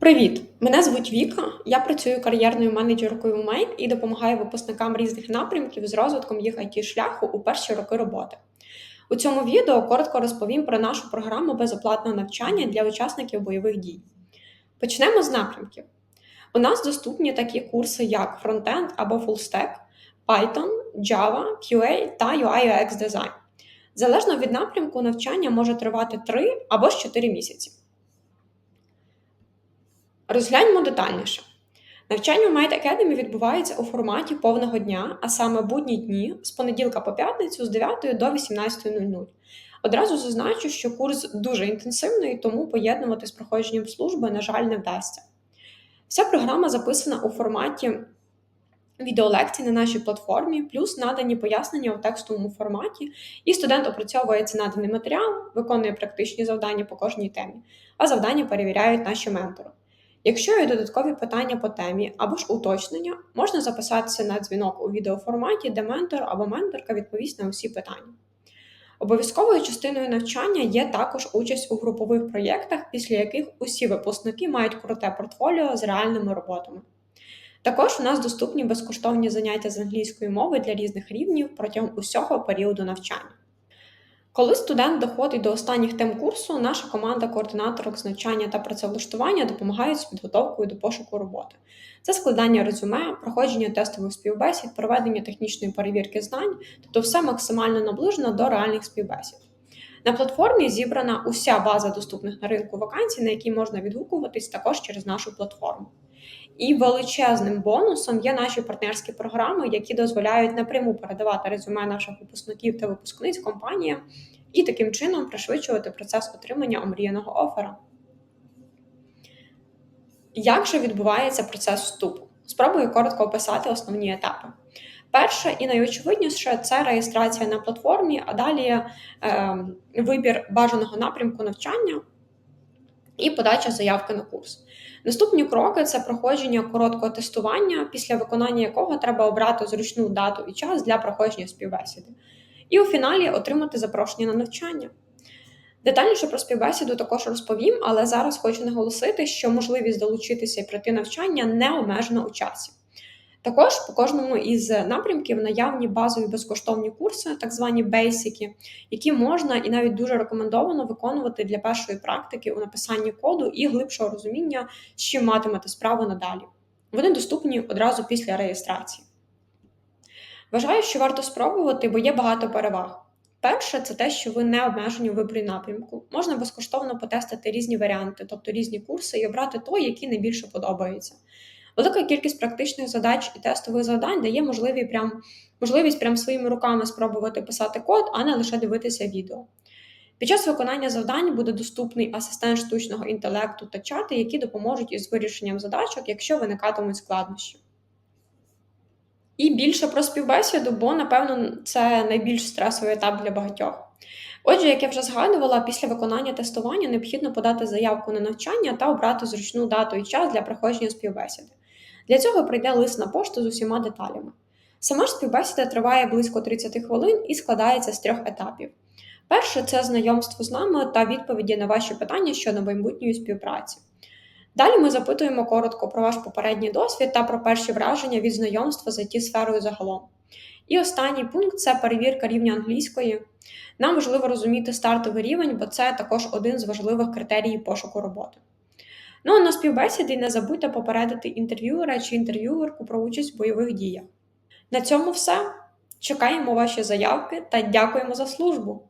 Привіт! Мене звуть Віка. Я працюю кар'єрною менеджеркою у Make і допомагаю випускникам різних напрямків з розвитком їх it шляху у перші роки роботи. У цьому відео коротко розповім про нашу програму безоплатного навчання для учасників бойових дій. Почнемо з напрямків. У нас доступні такі курси, як Frontend або FullStack, Python, Java, QA та UI UX Design. Залежно від напрямку, навчання може тривати 3 або ж 4 місяці. Розгляньмо детальніше. Навчання в Might Academy відбувається у форматі повного дня, а саме будні дні з понеділка по п'ятницю з 9 до 18.00. Одразу зазначу, що курс дуже інтенсивний, тому поєднувати з проходженням служби, на жаль, не вдасться. Вся програма записана у форматі відеолекцій на нашій платформі, плюс надані пояснення у текстовому форматі, і студент опрацьовує цей наданий матеріал, виконує практичні завдання по кожній темі, а завдання перевіряють наші ментори. Якщо є додаткові питання по темі або ж уточнення, можна записатися на дзвінок у відеоформаті, де ментор або менторка відповість на усі питання. Обов'язковою частиною навчання є також участь у групових проєктах, після яких усі випускники мають круте портфоліо з реальними роботами. Також у нас доступні безкоштовні заняття з англійської мови для різних рівнів протягом усього періоду навчання. Коли студент доходить до останніх тем курсу, наша команда координаторок з навчання та працевлаштування допомагають з підготовкою до пошуку роботи. Це складання резюме, проходження тестових співбесід, проведення технічної перевірки знань, тобто все максимально наближено до реальних співбесід. На платформі зібрана уся база доступних на ринку вакансій, на які можна відгукуватись також через нашу платформу. І величезним бонусом є наші партнерські програми, які дозволяють напряму передавати резюме наших випускників та випускниць компаніям і таким чином пришвидшувати процес отримання омріяного офера. Як же відбувається процес вступу? Спробую коротко описати основні етапи. Перше і найочевидніше це реєстрація на платформі, а далі е, вибір бажаного напрямку навчання і подача заявки на курс. Наступні кроки це проходження короткого тестування, після виконання якого треба обрати зручну дату і час для проходження співбесіди. І у фіналі отримати запрошення на навчання. Детальніше про співбесіду також розповім, але зараз хочу наголосити, що можливість долучитися і пройти навчання не обмежена у часі. Також по кожному із напрямків наявні базові безкоштовні курси, так звані бейсики, які можна і навіть дуже рекомендовано виконувати для першої практики у написанні коду і глибшого розуміння, з чим матимете справу надалі. Вони доступні одразу після реєстрації. Вважаю, що варто спробувати, бо є багато переваг. Перше, це те, що ви не обмежені у виборі напрямку. Можна безкоштовно потестити різні варіанти, тобто різні курси, і обрати той, який найбільше подобається. Велика кількість практичних задач і тестових завдань дає можливість прям, можливість прям своїми руками спробувати писати код, а не лише дивитися відео. Під час виконання завдань буде доступний асистент штучного інтелекту та чати, які допоможуть із вирішенням задачок, якщо виникатимуть складнощі. І більше про співбесіду, бо, напевно, це найбільш стресовий етап для багатьох. Отже, як я вже згадувала, після виконання тестування необхідно подати заявку на навчання та обрати зручну дату і час для проходження співбесіди. Для цього прийде лист на пошту з усіма деталями. Сама ж співбесіда триває близько 30 хвилин і складається з трьох етапів. Перше це знайомство з нами та відповіді на ваші питання щодо майбутньої співпраці. Далі ми запитуємо коротко про ваш попередній досвід та про перші враження від знайомства з it сферою загалом. І останній пункт це перевірка рівня англійської. Нам важливо розуміти стартовий рівень, бо це також один з важливих критерій пошуку роботи. Ну а на співбесіді не забудьте попередити інтерв'юера чи інтерв'юерку про участь в бойових діях. На цьому все. Чекаємо ваші заявки та дякуємо за службу!